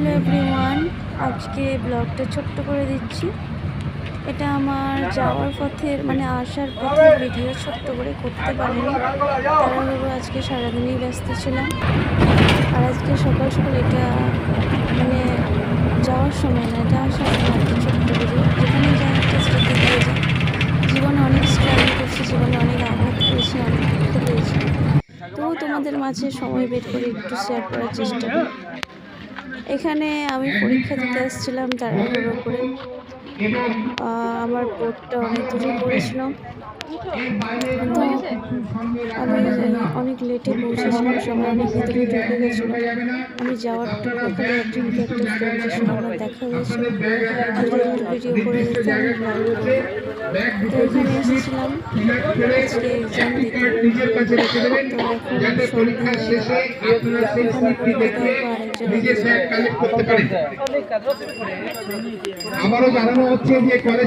Hello everyone, আজকে ব্লগটা ছোট্ট করে দিচ্ছি। এটা আমার যাওয়ার পথের মানে আসার পথের ভিডিও ছোট্ট করে করতে পারিনি। তাড়াহুড়ো আজকে সারাদিনই ব্যস্ত ছিলাম। আর আজকে সকাল সকাল এটা মানে যাওয়ার সময় না, এটা আসার সময় একটা ছোট্ট ভিডিও যেখানে যা একটা স্মৃতি দিয়ে যায় জীবনে অনেক স্ট্রাগল করছি, জীবনে অনেক আঘাত পেয়েছি, অনেক পেয়েছি। তবু তোমাদের মাঝে সময় বের করে একটু শেয়ার করার চেষ্টা করি। এখানে আমি পরীক্ষা দিতে এসেছিলাম করে আহ, আমার বোর্ডটা অনেক দূরে পড়েছিল। তো আমি অনেক লেটে পৌঁছেছিলাম সবাই অনেক ভিতরে ঢুকে গেছিল। আমি যাওয়ার ফ্রেন্ডের সঙ্গে আমার দেখা হয়েছিল। তো এখানে এসেছিলাম। দিতে। এখন নিজে স্যার কালেক্ট করতে পারে? আমারও জানানো হচ্ছে যে কলেজ